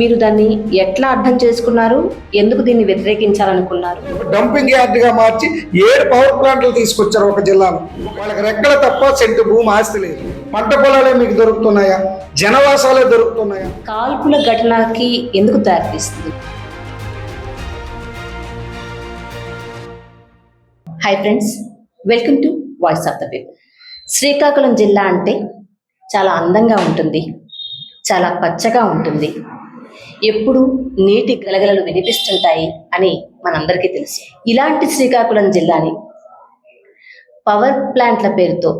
మీరు దాన్ని ఎట్లా అర్థం చేసుకున్నారు? ఎందుకు దీన్ని వ్యతిరేకించాలనుకున్నారు? డంపింగ్ యార్డ్గా మార్చి ఏడు పవర్ ప్లాంట్లు తీసుకొచ్చారు ఒక జిల్లాలో. వాళ్ళకి రెక్కల తప్ప సెంటు భూమి ఆస్తి లేదు. పంట పొలాలే మీకు దొరుకుతున్నాయా? జనవాసాలే దొరుకుతున్నాయా? కాల్పుల ఘటనకి ఎందుకు దారితీస్తుంది? Hi friends welcome to voice of the people Srikakulam జిల్లా అంటే చాలా అందంగా ఉంటుంది చాలా పచ్చగా ఉంటుంది. ఎప్పుడు నీటి గలగలలు వినిపిస్తుంటాయి అని మనందరికీ తెలుసు. ఇలాంటి శ్రీకాకుళం జిల్లాని పవర్ ప్లాంట్ల పేరుతో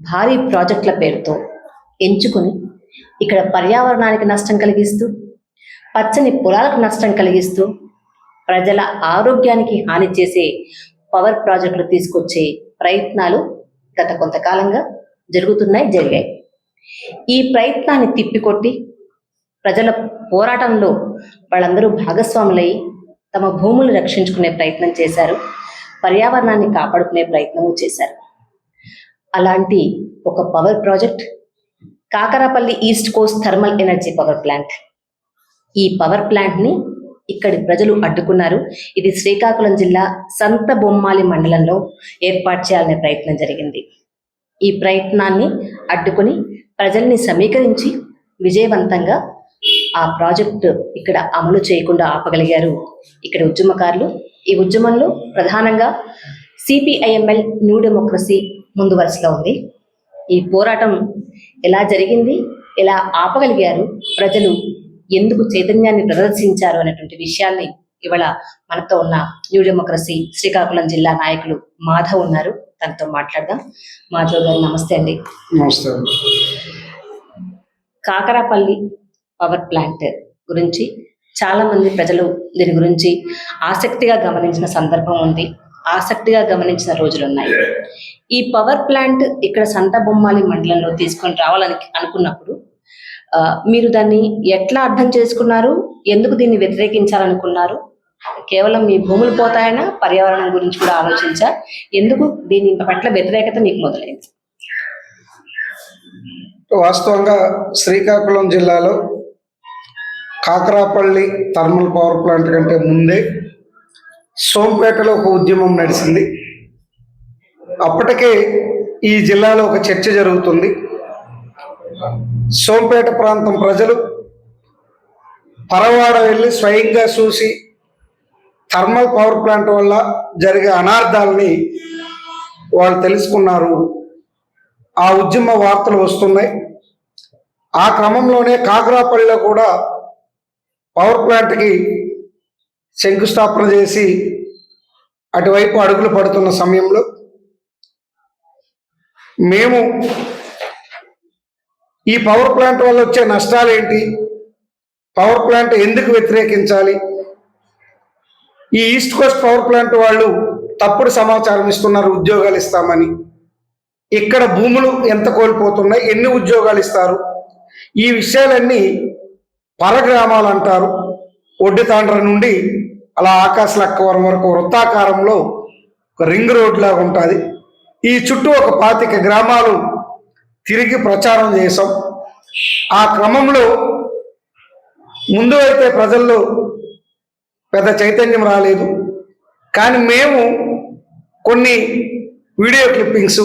భారీ ప్రాజెక్టుల పేరుతో ఎంచుకొని ఇక్కడ పర్యావరణానికి నష్టం కలిగిస్తూ పచ్చని పొలాలకు నష్టం కలిగిస్తూ ప్రజల ఆరోగ్యానికి హాని చేసే పవర్ ప్రాజెక్టులు తీసుకొచ్చే ప్రయత్నాలు గత కొంతకాలంగా జరుగుతున్నాయి జరిగాయి. ఈ ప్రయత్నాన్ని తిప్పికొట్టి ప్రజల పోరాటంలో వాళ్ళందరూ భాగస్వాములై తమ భూములు రక్షించుకునే ప్రయత్నం చేశారు. పర్యావరణాన్ని కాపాడుకునే ప్రయత్నము చేశారు. అలాంటి ఒక power project Kakarapalli East Coast thermal energy power plant. ఈ పవర్ ప్లాంట్ని ఇక్కడి ప్రజలు అడ్డుకున్నారు. ఇది శ్రీకాకుళం జిల్లా సంత బొమ్మాలి మండలంలో ఏర్పాటు చేయాలనే ప్రయత్నం జరిగింది. ఈ ప్రయత్నాన్ని అడ్డుకుని ప్రజల్ని సమీకరించి విజయవంతంగా ఆ ప్రాజెక్టు ఇక్కడ అమలు చేయకుండా ఆపగలిగారు. ఇక్కడ ఉద్యమకారులు ఈ ఉద్యమంలో ప్రధానంగా సిపిఐఎంఎల్ న్యూ డెమోక్రసీ ముందు వరుసలో ఉంది. ఈ పోరాటం ఎలా జరిగింది ఎలా ఆపగలిగారు ప్రజలు ఎందుకు చైతన్యాన్ని ప్రదర్శించారు అనేటువంటి విషయాల్ని ఇవాళ మనతో ఉన్న న్యూ డెమోక్రసీ శ్రీకాకుళం జిల్లా నాయకులు మాధవ్ ఉన్నారు. తనతో మాట్లాడదాం. మాధవ్ గారు నమస్తే అండి. నమస్తే కాకరాపల్లి పవర్ ప్లాంట్ గురించి. చాలా మంది ప్రజలు దీని గురించి ఆసక్తిగా గమనించిన సందర్భం ఉంది. ఆసక్తిగా గమనించిన రోజులు ఉన్నాయి ఈ పవర్ ప్లాంట్ ఇక్కడ సంత బొమ్మాలి మండలంలో తీసుకొని రావాలని అనుకున్నప్పుడు మీరు దాన్ని ఎట్లా అర్థం చేసుకున్నారు? ఎందుకు దీన్ని వ్యతిరేకించాలనుకున్నారు? కేవలం మీ భూములు పోతాయనా? పర్యావరణం గురించి కూడా ఆలోచించా? ఎందుకు దీని పట్ల వ్యతిరేకత మీకు మొదలైంది? వాస్తవంగా శ్రీకాకుళం జిల్లాలో కాకరాపల్లి థర్మల్ పవర్ ప్లాంట్ కంటే ముందే సోంపేటలో ఒక ఉద్యమం నడిచింది. అప్పటికే ఈ జిల్లాలో ఒక చర్చ జరుగుతుంది. సోంపేట ప్రాంతం ప్రజలు పరవాడ వెళ్ళి స్వయంగా చూసి థర్మల్ పవర్ ప్లాంట్ వల్ల జరిగే అనార్థాలని వాళ్ళు తెలుసుకున్నారు. ఆ ఉద్యమ వార్తలు వస్తున్నాయి. ఆ క్రమంలోనే కాకరాపల్లిలో కూడా పవర్ ప్లాంట్కి శంకుస్థాపన చేసి అటువైపు అడుగులు పడుతున్న సమయంలో మేము ఈ పవర్ ప్లాంట్ వల్ల వచ్చే నష్టాలు ఏంటి? పవర్ ప్లాంట్ ఎందుకు వ్యతిరేకించాలి? ఈ ఈస్ట్ కోస్ట్ పవర్ ప్లాంట్ వాళ్ళు తప్పుడు సమాచారం ఇస్తున్నారు ఉద్యోగాలు ఇస్తామని. ఇక్కడ భూములు ఎంత కోల్పోతున్నాయి ఎన్ని ఉద్యోగాలు ఇస్తారు? ఈ విషయాలన్నీ పరగ్రామాలు అంటారు ఒడ్డితాండ్ర నుండి అలా ఆకాశ లక్కవరం వరకు వృత్తాకారంలో ఒక రింగ్ రోడ్ లాగా ఉంటుంది. ఈ చుట్టూ ఒక పాతిక గ్రామాలు తిరిగి ప్రచారం చేసాం ఆ క్రమంలో ముందు అయితే ప్రజల్లో పెద్ద చైతన్యం రాలేదు. కానీ మేము కొన్ని వీడియో క్లిప్పింగ్స్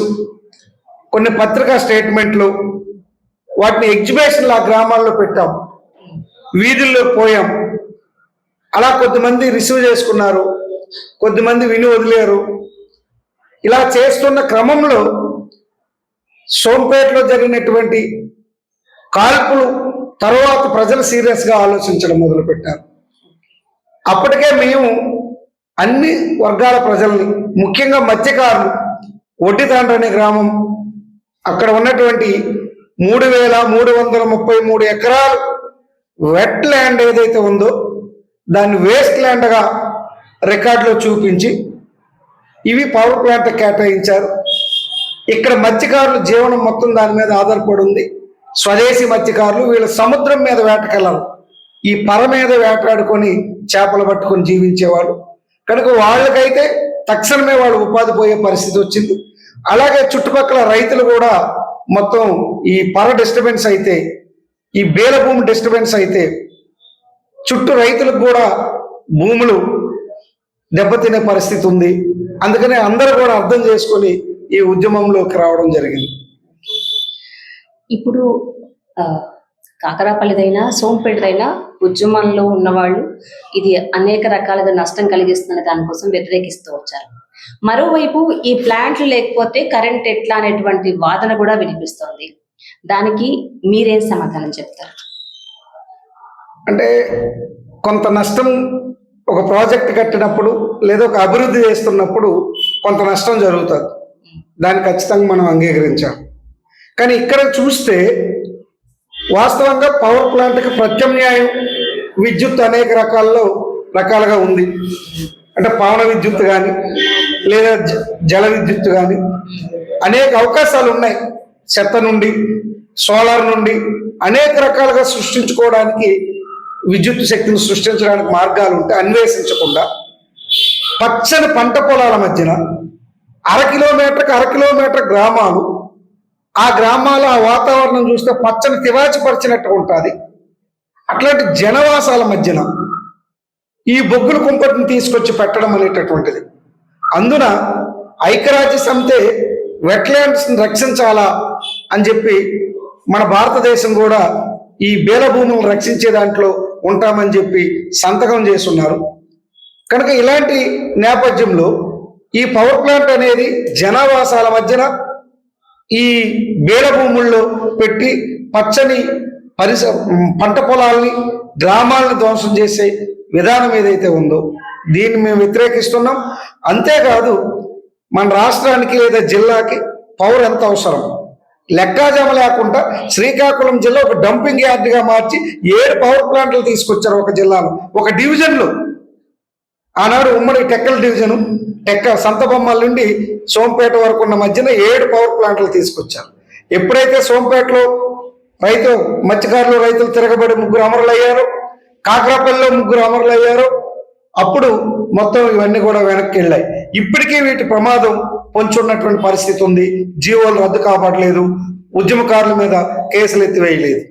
కొన్ని పత్రికా స్టేట్మెంట్లు వాటిని ఎగ్జిబిషన్లు ఆ గ్రామాల్లో పెట్టాం. వీధుల్లో పోయాం. అలా కొద్దిమంది రిసీవ్ చేసుకున్నారు. కొద్దిమంది విని వదిలేరు. ఇలా చేస్తున్న క్రమంలో సోంపేటలో జరిగినటువంటి కాల్పులు తర్వాత ప్రజలు సీరియస్గా ఆలోచించడం మొదలుపెట్టారు. అప్పటికే మేము అన్ని వర్గాల ప్రజల్ని ముఖ్యంగా మత్స్యకారులు ఒడ్డితాండ్ర అనే గ్రామం అక్కడ ఉన్నటువంటి మూడు వేల మూడు వందల ముప్పై మూడు ఎకరాలు వెట్ ల్యాండ్ ఏదైతే ఉందో దాన్ని వేస్ట్ ల్యాండ్గా రికార్డులో చూపించి ఇవి పవర్ ప్లాంట్ కేటాయించారు. ఇక్కడ మత్స్యకారులు జీవనం మొత్తం దాని మీద ఆధారపడి ఉంది. స్వదేశీ మత్స్యకారులు వీళ్ళు సముద్రం మీద వేటకెళ్ళరు. ఈ పర మీద వేటాడుకొని చేపలు పట్టుకొని జీవించేవాళ్ళు. కనుక వాళ్ళకైతే తక్షణమే వాళ్ళు ఉపాధి పోయే పరిస్థితి వచ్చింది. అలాగే చుట్టుపక్కల రైతులు కూడా మొత్తం ఈ పర డిస్టర్బెన్స్ అయితే ఈ బేల భూమి డిస్టర్బెన్స్ అయితే చుట్టూ రైతులకు కూడా భూములు దెబ్బతినే పరిస్థితి ఉంది. అందుకనే అందరూ కూడా అర్థం చేసుకొని ఈ ఉద్యమంలోకి రావడం జరిగింది. ఇప్పుడు కాకరాపల్లిదైనా సోంపేటదైనా ఉద్యమంలో ఉన్నవాళ్ళు ఇది అనేక రకాలుగా నష్టం కలిగిస్తున్న దానికోసం వ్యతిరేకిస్తూ వచ్చారు. మరోవైపు ఈ ప్లాంట్లు లేకపోతే కరెంట్ ఎట్లా అనేటువంటి వాదన కూడా వినిపిస్తోంది. దానికి మీరేం సమాధానం చెప్తారు? అంటే కొంత నష్టం ఒక ప్రాజెక్ట్ కట్టినప్పుడు లేదా ఒక అభివృద్ధి చేస్తున్నప్పుడు కొంత నష్టం జరుగుతుంది. దాన్ని ఖచ్చితంగా మనం అంగీకరించాం కానీ ఇక్కడ చూస్తే వాస్తవంగా పవర్ ప్లాంట్కి ప్రత్యామ్నాయం విద్యుత్ అనేక రకాల్లో రకాలుగా ఉంది. అంటే పవన విద్యుత్ కానీ లేదా జ- జల విద్యుత్ కానీ అనేక అవకాశాలు ఉన్నాయి. చెత్త నుండి సోలార్ నుండి అనేక రకాలుగా సృష్టించుకోవడానికి విద్యుత్ శక్తిని సృష్టించడానికి మార్గాలు ఉంటాయి అన్వేషించకుండా పచ్చని పంట పొలాల మధ్యన అర కిలోమీటర్కి అర కిలోమీటర్ గ్రామాలు ఆ గ్రామాల ఆ వాతావరణం చూస్తే పచ్చని తివాచిపరిచినట్టు ఉంటుంది. అట్లాంటి జనవాసాల మధ్యన ఈ బొగ్గుల కుంపటిని తీసుకొచ్చి పెట్టడం అనేటటువంటిది. అందున ఐక్యరాజ్య సమితి వెట్లాండ్స్ని రక్షించాలా అని చెప్పి మన భారతదేశం కూడా ఈ బేల భూములను రక్షించే దాంట్లో ఉంటామని చెప్పి సంతకం చేస్తున్నారు. కనుక ఇలాంటి నేపథ్యంలో ఈ పవర్ ప్లాంట్ అనేది జనావాసాల మధ్యన ఈ బేడ భూముల్లో పెట్టి పచ్చని పరిస పంట పొలాల్ని గ్రామాలను ధ్వంసం చేసే విధానం ఏదైతే ఉందో దీన్ని మేము వ్యతిరేకిస్తున్నాం. అంతేకాదు మన రాష్ట్రానికి లేదా జిల్లాకి పవర్ ఎంత అవసరం? లెక్కాజమ లేకుండా శ్రీకాకుళం జిల్లా ఒక డంపింగ్ యార్డ్గా మార్చి ఏడు పవర్ ప్లాంట్లు తీసుకొచ్చారు ఒక జిల్లాలో. ఒక డివిజన్లో. ఆనాడు ఉమ్మడి టెక్కల డివిజను టెక్క సంతబొమ్మల నుండి సోంపేట వరకు ఉన్న మధ్యన ఏడు పవర్ ప్లాంట్లు తీసుకొచ్చారు. ఎప్పుడైతే సోంపేటలో రైతు మత్స్యకారులు రైతులు తిరగబడి ముగ్గురు అమరులు అయ్యారు కాకరాపల్లిలో ముగ్గురు అమరులు అయ్యారు అప్పుడు మొత్తం ఇవన్నీ కూడా వెనక్కి వెళ్ళాయి. ఇప్పటికీ వీటి ప్రమాదం పొంచున్నటువంటి పరిస్థితి ఉంది. జీవోలు రద్దు కాపాడలేదు ఉద్యమకారుల మీద కేసులు ఎత్తివేయలేదు.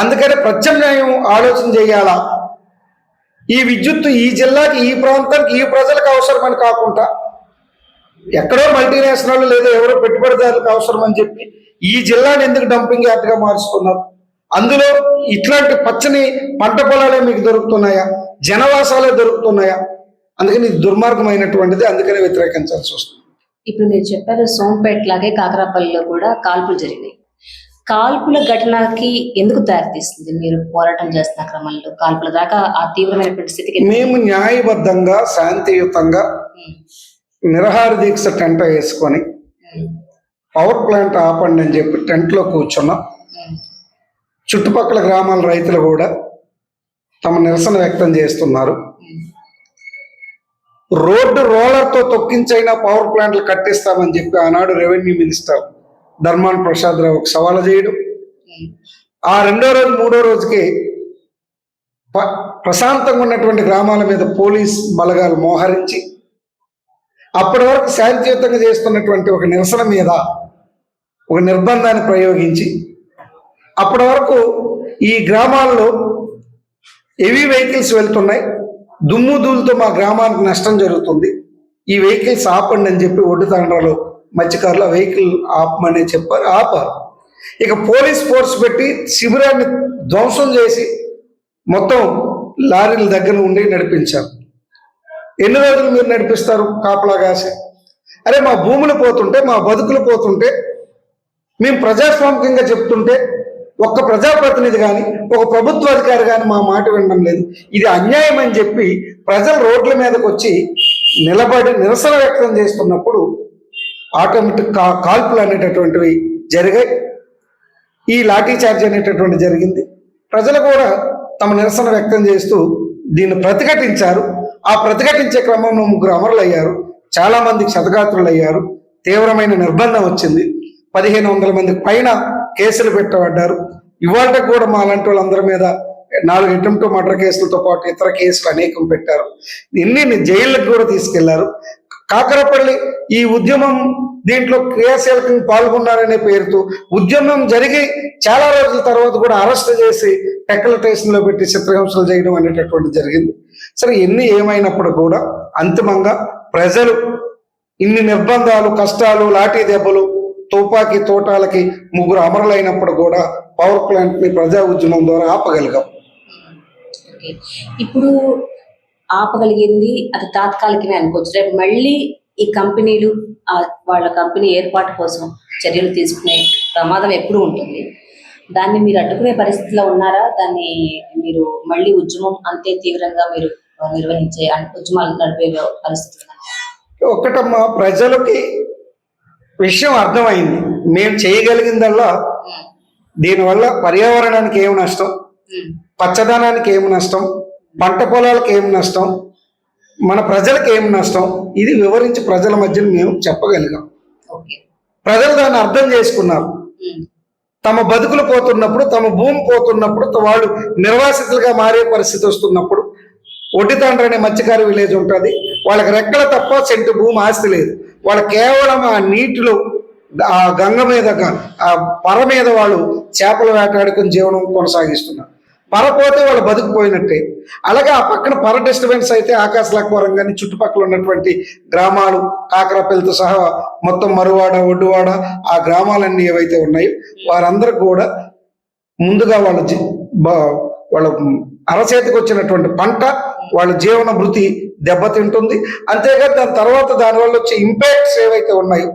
అందుకనే ప్రత్యామ్నాయం ఆలోచన చేయాలా? ఈ విద్యుత్తు ఈ జిల్లాకి ఈ ప్రాంతానికి ఈ ప్రజలకు అవసరమని కాకుండా ఎక్కడో మల్టీనేషనల్ లేదా ఎవరో పెట్టుబడిదారులకు అవసరమని చెప్పి ఈ జిల్లాని ఎందుకు డంపింగ్ యార్డ్గా మారుస్తున్నారు? అందులో ఇట్లాంటి పచ్చని పంట పొలాలే మీకు దొరుకుతున్నాయా? జనవాసాలే దొరుకుతున్నాయా? అందుకని ఇది దుర్మార్గమైనటువంటిది అందుకనే వ్యతిరేకించాల్సి వస్తుంది. ఇప్పుడు మీరు చెప్పారు సోంపేట లాగే కాకరాపల్లిలో కూడా కాల్పులు జరిగినాయి. కాల్పుల ఘటనకి ఎందుకు దారితీస్తుంది మీరు పోరాటం చేస్తున్న క్రమంలో? కాల్పుల దాకా ఆ తీవ్రమైనటువంటి స్థితికి మేము న్యాయబద్ధంగా శాంతియుతంగా నిరహార దీక్ష టెంట వేసుకొని పవర్ ప్లాంట్ ఆపండి అని చెప్పి టెంట్లో కూర్చున్నాం. ఉమ్, చుట్టుపక్కల గ్రామాల రైతులు కూడా తమ నిరసన వ్యక్తం చేస్తున్నారు. రోడ్డు రోలర్తో తొక్కించైనా పవర్ ప్లాంట్లు కట్టిస్తామని చెప్పి ఆనాడు రెవెన్యూ మినిస్టర్ ధర్మాన్ ప్రసాద్ రావు సవాలు చేయడం. ఆ రెండో రోజు మూడో రోజుకి ప్రశాంతంగా ఉన్నటువంటి గ్రామాల మీద పోలీస్ బలగాలు మోహరించి అప్పటి వరకు శాంతియుతంగా చేస్తున్నటువంటి ఒక నిరసన మీద ఒక నిర్బంధాన్ని ప్రయోగించి అప్పటి వరకు ఈ గ్రామాల్లో హెవీ వెహికల్స్ వెళ్తున్నాయి. దుమ్ము ధూళితో మా గ్రామానికి నష్టం జరుగుతుంది. ఈ వెహికల్స్ ఆపండి అని చెప్పి ఒడ్డు తండ్రలో మత్స్యకారులు ఆ వెహికల్ ఆపమని చెప్పారు. ఆపారు. ఇక పోలీస్ ఫోర్స్ పెట్టి శిబిరాన్ని ధ్వంసం చేసి మొత్తం లారీల దగ్గర ఉండి నడిపించారు. ఎన్ని రోజులు మీరు నడిపిస్తారు కాపలా కాసి? అరే మా భూములు పోతుంటే మా బతుకులు పోతుంటే మేము ప్రజాస్వామికంగా చెప్తుంటే ఒక్క ప్రజాప్రతినిధి కానీ ఒక ప్రభుత్వ అధికారి కానీ మా మాట వినడం లేదు. ఇది అన్యాయం అని చెప్పి ప్రజలు రోడ్ల మీదకి వచ్చి నిలబడి నిరసన వ్యక్తం చేస్తున్నప్పుడు ఆటోమేటిక్ కా కాల్పులు అనేటటువంటివి జరిగాయి. ఈ లాఠీ చార్జ్ అనేటటువంటి జరిగింది. ప్రజలు కూడా తమ నిరసన వ్యక్తం చేస్తూ దీన్ని ప్రతిఘటించారు. ఆ ప్రతిఘటించే క్రమంలో ముగ్గురు అమరులు అయ్యారు. చాలామంది క్షతగాత్రులు అయ్యారు. తీవ్రమైన నిర్బంధం వచ్చింది. పదిహేను వందల మందికి పైన కేసులు పెట్టబడ్డారు. ఇవాళ కూడా మా అలాంటి వాళ్ళందరి మీద నాలుగు అటెంప్ట్ మర్డర్ కేసులతో పాటు ఇతర కేసులు అనేకం పెట్టారు. ఇన్ని జైళ్ళకు కూడా తీసుకెళ్ళారు. కాకరపల్లి ఈ ఉద్యమం దీంట్లో క్రియాశీలకంగా పాల్గొన్నారనే పేరుతో ఉద్యమం జరిగి చాలా రోజుల తర్వాత కూడా అరెస్ట్ చేసి టెక్కల స్టేషన్లో పెట్టి చిత్రహింసలు చేయడం అనేటటువంటి జరిగింది. సరే ఎన్ని ఏమైనప్పుడు కూడా అంతిమంగా ప్రజలు ఇన్ని నిర్బంధాలు కష్టాలు లాఠీ దెబ్బలు తుపాకీ తోటాలకి ముగ్గురు అమరులైనప్పుడు కూడా పవర్ ప్లాంట్ని ప్రజా ఉద్యమం ద్వారా ఆపగలిగాం. ఓకే. ఇప్పుడు ఆపగలిగింది అది తాత్కాలికమే అనుకోవచ్చు. రేపు మళ్ళీ ఈ కంపెనీలు వాళ్ళ కంపెనీ ఏర్పాటు కోసం చర్యలు తీసుకునే ప్రమాదం ఎప్పుడూ ఉంటుంది. దాన్ని మీరు అడ్డుకునే పరిస్థితిలో ఉన్నారా? దాన్ని మీరు మళ్ళీ ఉద్యమం అంతే తీవ్రంగా మీరు నిర్వహించే ఉద్యమాలు నడిపే పరిస్థితి ఉందా? ఒక్కటమ్మా ప్రజలకి విషయం అర్థమైంది. మేము చేయగలిగిందల్లా దీనివల్ల పర్యావరణానికి ఏమి నష్టం? పచ్చదనానికి ఏమి నష్టం? పంట పొలాలకు ఏమి నష్టం? మన ప్రజలకు ఏమి నష్టం? ఇది వివరించి ప్రజల మధ్యన మేము చెప్పగలిగాం. ప్రజలు దాన్ని అర్థం చేసుకున్నారు. తమ బతుకులు పోతున్నప్పుడు తమ భూమి పోతున్నప్పుడు వాళ్ళు నిర్వాసితులుగా మారే పరిస్థితి వస్తున్నప్పుడు ఒడ్డితండ్రి అనే మత్స్యకార విలేజ్ ఉంటుంది. వాళ్ళకి రెక్కల తప్ప సెంటు భూమి ఆస్తి లేదు. వాళ్ళు కేవలం ఆ నీటిలో ఆ గంగ మీద గ- ఆ పర మీద వాళ్ళు చేపలు వేటాడుకుని జీవనం కొనసాగిస్తున్నారు. పర పోతే వాళ్ళు బతికిపోయినట్టే. అలాగే ఆ పక్కన పర డిస్టర్బెన్స్ అయితే ఆకాశ లక్వరం కానీ చుట్టుపక్కల ఉన్నటువంటి గ్రామాలు కాకరపల్లితో సహా మొత్తం మరువాడ ఒడ్డువాడ ఆ గ్రామాలన్నీ ఏవైతే ఉన్నాయో వారందరూ కూడా ముందుగా వాళ్ళ వాళ్ళ అరచేతికి వచ్చినటువంటి పంట వాళ్ళ జీవన భృతి దెబ్బతింటుంది. అంతేకాదు దాని తర్వాత దానివల్ల వచ్చే ఇంపాక్ట్స్ ఏవైతే ఉన్నాయి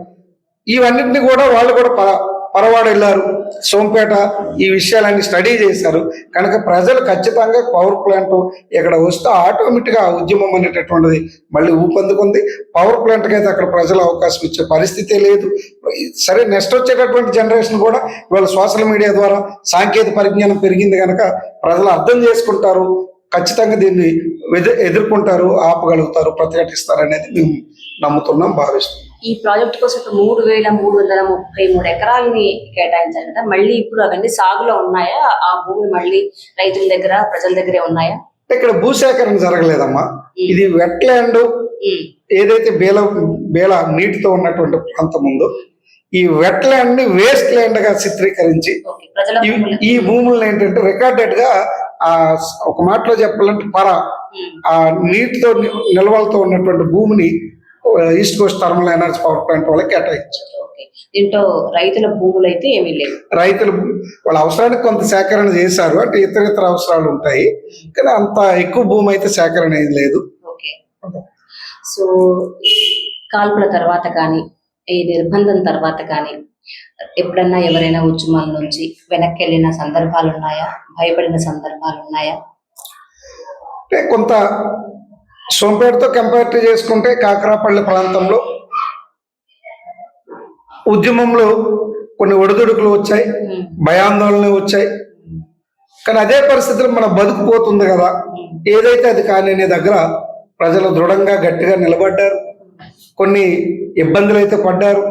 ఇవన్నింటినీ కూడా వాళ్ళు కూడా ప పరవాడు వెళ్ళారు. సోంపేట ఈ విషయాలన్నీ స్టడీ చేశారు. కనుక ప్రజలు ఖచ్చితంగా పవర్ ప్లాంట్ ఇక్కడ వస్తే ఆటోమేటిక్గా ఉద్యమం అనేటటువంటిది మళ్ళీ ఊపందుకుంది. పవర్ ప్లాంట్కి అయితే అక్కడ ప్రజలు అవకాశం ఇచ్చే పరిస్థితే లేదు. సరే నెక్స్ట్ వచ్చేటటువంటి జనరేషన్ కూడా ఇవాళ సోషల్ మీడియా ద్వారా సాంకేతిక పరిజ్ఞానం పెరిగింది కనుక ప్రజలు అర్థం చేసుకుంటారు. ఖచ్చితంగా దీన్ని ఎదు- ఎదుర్కొంటారు ఆపగలుగుతారు ప్రతిఘటిస్తారు అనేది మేము నమ్ముతున్నాం భావిస్తున్నాం. ఈ ప్రాజెక్ట్ కోసం ఇప్పుడు మూడు వేల మూడు వందల ముప్పై మూడు ఎకరాలని కేటాయించారు కదా. మళ్ళీ ఇప్పుడు అవన్నీ సాగులో ఉన్నాయా? ఆ భూమి మళ్ళీ రైతుల దగ్గర ప్రజల దగ్గరే ఉన్నాయా? ఇక్కడ భూసేకరణ జరగలేదమ్మా. ఇది వెట్ ల్యాండ్ ఏదైతే బేల బేల నీటితో ఉన్నటువంటి ప్రాంతం ఉందో ఈ వెట్ ల్యాండ్ని వేస్ట్ ల్యాండ్గా చిత్రీకరించి ఈ భూములను ఏంటంటే రికార్డెడ్గా ఆ ఒక మాటలో చెప్పాలంటే పర. ఆ నీటితో నిల్వలతో ఉన్నటువంటి భూమిని East Coast thermal energy power plant వాళ్ళకి కేటాయించారు. ఓకే. దీంట్లో రైతుల భూములు అయితే ఏమీ లేవు. రైతులు వాళ్ళ అవసరానికి కొంత సేకరణ చేశారు. అంటే ఇతర ఇతర అవసరాలు ఉంటాయి. కానీ అంత ఎక్కువ భూమి అయితే సేకరణ ఏది లేదు. ఓకే. సో కాల్పుల తర్వాత కానీ ఈ నిర్బంధం తర్వాత కానీ ఎప్పుడన్నా ఎవరైనా ఉద్యమాల నుంచి వెనక్కి వెళ్ళిన సందర్భాలు ఉన్నాయా భయపడిన సందర్భాలు ఉన్నాయా అంటే కొంత సోంపేటతో కంపేర్ చేసుకుంటే కాకరాపల్లి ప్రాంతంలో ఉద్యమంలో కొన్ని ఒడిదుడుకులు వచ్చాయి భయాందోళనలు వచ్చాయి. కానీ అదే పరిస్థితులు మన బతుకుపోతుంది కదా. ఏదైతే అది కానీ అనే దగ్గర ప్రజలు దృఢంగా గట్టిగా నిలబడ్డారు. కొన్ని ఇబ్బందులు అయితే పడ్డారు.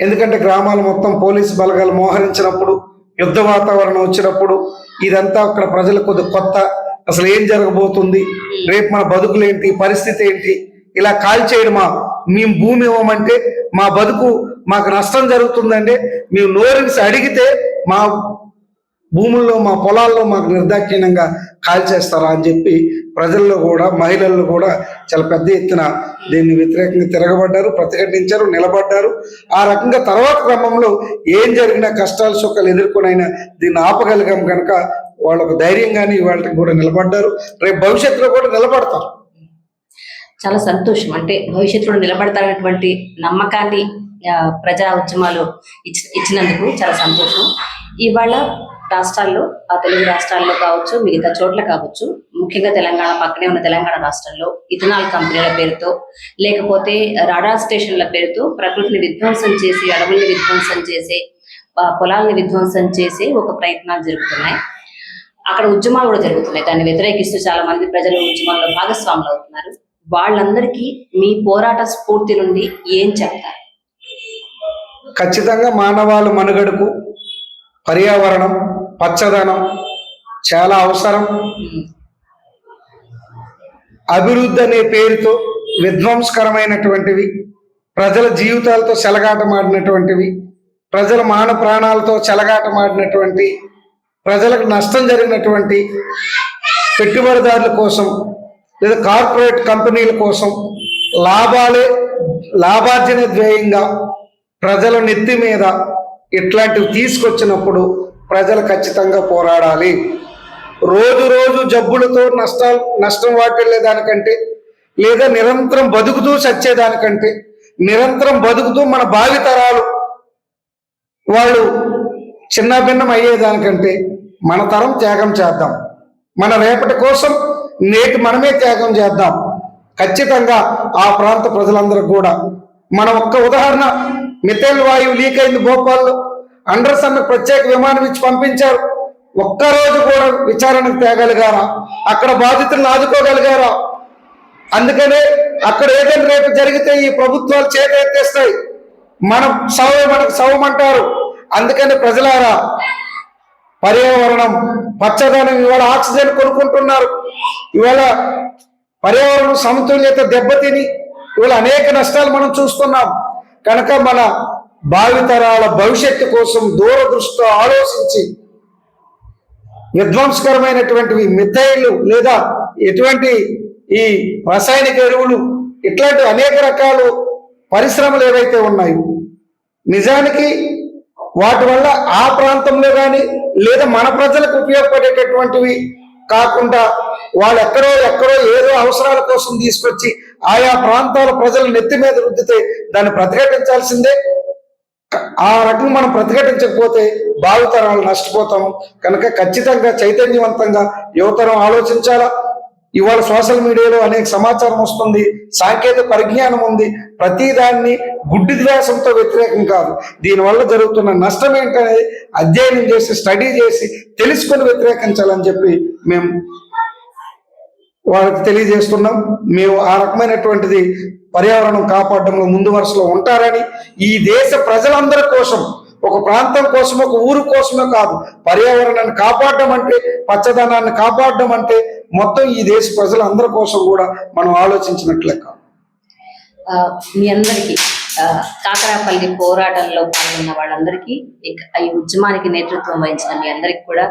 ఎందుకంటే గ్రామాలు మొత్తం పోలీసు బలగాలు మోహరించినప్పుడు యుద్ధ వాతావరణం వచ్చినప్పుడు ఇదంతా అక్కడ ప్రజలకు కొద్ది కొత్త అసలు ఏం జరగబోతుంది? రేపు మన బతుకులు ఏంటి? పరిస్థితి ఏంటి? ఇలా కాల్ చేయడమా మేము భూమి ఇవ్వమంటే మా బతుకు మాకు నష్టం జరుగుతుందంటే మేము నోరిసి అడిగితే మా భూముల్లో మా పొలాల్లో మాకు నిర్దాక్షిణ్యంగా కాల్చేస్తారా అని చెప్పి ప్రజల్లో కూడా మహిళల్లో కూడా చాలా పెద్ద ఎత్తున దీన్ని వ్యతిరేకంగా తిరగబడ్డారు ప్రతిఘటించారు నిలబడ్డారు. ఆ రకంగా తర్వాత క్రమంలో ఏం జరిగినా కష్టాలు సుఖాలు ఎదుర్కొనైనా దీన్ని ఆపగలిగాం కనుక వాళ్ళకు ధైర్యంగానే వాళ్ళకి కూడా నిలబడ్డారు. రేపు భవిష్యత్తులో కూడా నిలబడతారు. చాలా సంతోషం. అంటే భవిష్యత్తులో నిలబడతారనేటువంటి నమ్మకాన్ని ప్రజా ఉద్యమాలు ఇచ్చి ఇచ్చినందుకు చాలా సంతోషం. ఇవాళ రాష్ట్రాల్లో ఆ తెలుగు రాష్ట్రాల్లో కావచ్చు మిగతా చోట్ల కావచ్చు ముఖ్యంగా తెలంగాణ పక్కనే ఉన్న తెలంగాణ రాష్ట్రంలో ఇథనాల్ కంపెనీల పేరుతో లేకపోతే రాడార్ స్టేషన్ల పేరుతో ప్రకృతిని విధ్వంసం చేసి అడవుల్ని విధ్వంసం చేసి పొలాల్ని విధ్వంసం చేసి ఒక ప్రయత్నాలు జరుగుతున్నాయి. అక్కడ ఉద్యమాలు కూడా జరుగుతున్నాయి. దాన్ని వ్యతిరేకిస్తూ చాలా మంది ప్రజలు ఉద్యమాల్లో భాగస్వాములు అవుతున్నారు. వాళ్ళందరికీ మీ పోరాట స్ఫూర్తి నుండి ఏం చెప్తారు? ఖచ్చితంగా మానవాళి మనుగడకు పర్యావరణం పచ్చదనం చాలా అవసరం. అభివృద్ధి అనే పేరుతో విధ్వంసకరమైనటువంటివి ప్రజల జీవితాలతో చెలగాటమాడినటువంటివి ప్రజల మాన ప్రాణాలతో చెలగాటమాడినటువంటి ప్రజలకు నష్టం జరిగినటువంటి పెట్టుబడిదారుల కోసం లేదా కార్పొరేట్ కంపెనీల కోసం లాభాలే లాభార్జన ధ్యేయంగా ప్రజల నెత్తి మీద ఇట్లాంటివి తీసుకొచ్చినప్పుడు ప్రజలు ఖచ్చితంగా పోరాడాలి. రోజు రోజు జబ్బులతో నష్టాలు నష్టం వాటిల్లేదానికంటే లేదా నిరంతరం బతుకుతూ చచ్చేదానికంటే నిరంతరం బతుకుతూ మన భావితరాలు వాళ్ళు చిన్న భిన్నం అయ్యేదానికంటే మన తరం త్యాగం చేద్దాం. మన రేపటి కోసం నేటి మనమే త్యాగం చేద్దాం. ఖచ్చితంగా ఆ ప్రాంత ప్రజలందరూ కూడా. మన ఒక్క ఉదాహరణ మిథైల్ వాయువు లీక్ అయింది భోపాల్లో. అండర్సన్ ప్రత్యేక విమానం ఇచ్చి పంపించారు. ఒక్కరోజు కూడా విచారణకు తేగలిగారా? అక్కడ బాధితులను ఆదుకోగలిగారా? అందుకనే అక్కడ ఏదైనా రేపు జరిగితే ఈ ప్రభుత్వాలు చేత ఎత్తేస్తాయి మనం సవ మనకు సవమంటారు అందుకని ప్రజలారా పర్యావరణం పచ్చదనం ఇవాళ ఆక్సిజన్ కొనుక్కుంటున్నారు. ఇవాళ పర్యావరణం సమతుల్యత దెబ్బతిని ఇవాళ అనేక నష్టాలు మనం చూస్తున్నాం. కనుక మన భావితరాల భవిష్యత్తు కోసం దూరదృష్టితో ఆలోచించి విధ్వంసకరమైనటువంటివి మిథైలు లేదా ఎటువంటి ఈ రసాయనిక ఎరువులు ఇట్లాంటి అనేక రకాలు పరిశ్రమలు ఏవైతే ఉన్నాయో నిజానికి వాటి వల్ల ఆ ప్రాంతంలో కానీ లేదా మన ప్రజలకు ఉపయోగపడేటటువంటివి కాకుండా వాళ్ళు ఎక్కడో ఎక్కడో ఏదో అవసరాల కోసం తీసుకొచ్చి ఆయా ప్రాంతాల ప్రజల నెత్తి మీద రుద్దితే దాన్ని ప్రతిఘటించాల్సిందే. ఆ రకం మనం ప్రతిఘటించకపోతే భావితరాలు నష్టపోతాం. కనుక ఖచ్చితంగా చైతన్యవంతంగా యువతరం ఆలోచించాలా? ఇవాళ సోషల్ మీడియాలో అనేక సమాచారం వస్తుంది. సాంకేతిక పరిజ్ఞానం ఉంది. ప్రతి దాన్ని గుడ్డి ద్వేషంతో వ్యతిరేకం కాదు. దీనివల్ల జరుగుతున్న నష్టం ఏంటనేది అధ్యయనం చేసి స్టడీ చేసి తెలుసుకొని వ్యతిరేకించాలని చెప్పి మేము వాళ్ళకి తెలియజేస్తున్నాం. మేము ఆ రకమైనటువంటిది పర్యావరణం కాపాడడంలో ముందు వరుసలో ఉంటారని ఈ దేశ ప్రజలందరి కోసం ఒక ప్రాంతం కోసం ఒక ఊరు కోసమే కాదు పర్యావరణాన్ని కాపాడడం అంటే పచ్చదనాన్ని కాపాడడం అంటే మొత్తం ఈ దేశ ప్రజలందరి కోసం కూడా మనం ఆలోచించినట్లే కాదు మీ అందరికీ కాకరాపల్లి పోరాటంలో పాల్గొన్న వాళ్ళందరికీ ఈ ఉద్యమానికి నేతృత్వం వహించిన మీ అందరికీ కూడా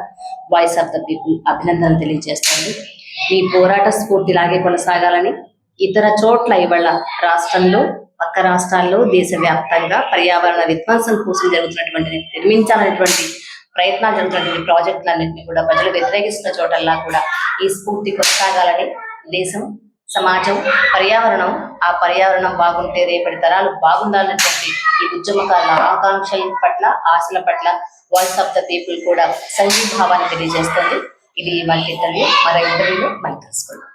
వాయిస్ ఆఫ్ ద పీపుల్ అభినందనలు తెలియజేస్తుంది మీ పోరాట స్ఫూర్తి ఇలాగే కొనసాగాలని ఇతర చోట్ల ఇవాళ రాష్ట్రంలో పక్క రాష్ట్రాల్లో దేశవ్యాప్తంగా పర్యావరణ విధ్వంసం కోసం జరుగుతున్నటువంటి నిర్మించాలనేటువంటి ప్రయత్నాలు జరుగుతున్నటువంటి ప్రాజెక్టులన్నింటినీ కూడా ప్రజలు వ్యతిరేకిస్తున్న చోటల్లా కూడా ఈ స్ఫూర్తి కొనసాగాలని దేశం సమాజం పర్యావరణం ఆ పర్యావరణం బాగుంటే రేపటి తరాలు బాగుండాలనేటువంటి ఈ ఉద్యమకారుల ఆకాంక్షల పట్ల ఆశల పట్ల వాయిస్ ఆఫ్ ద పీపుల్ కూడా సంఘీభావాన్ని తెలియజేస్తుంది. ఇది మన ఇంటర్వ్యూ మరో ఇంటర్వ్యూలో మనం తెలుసుకుందాం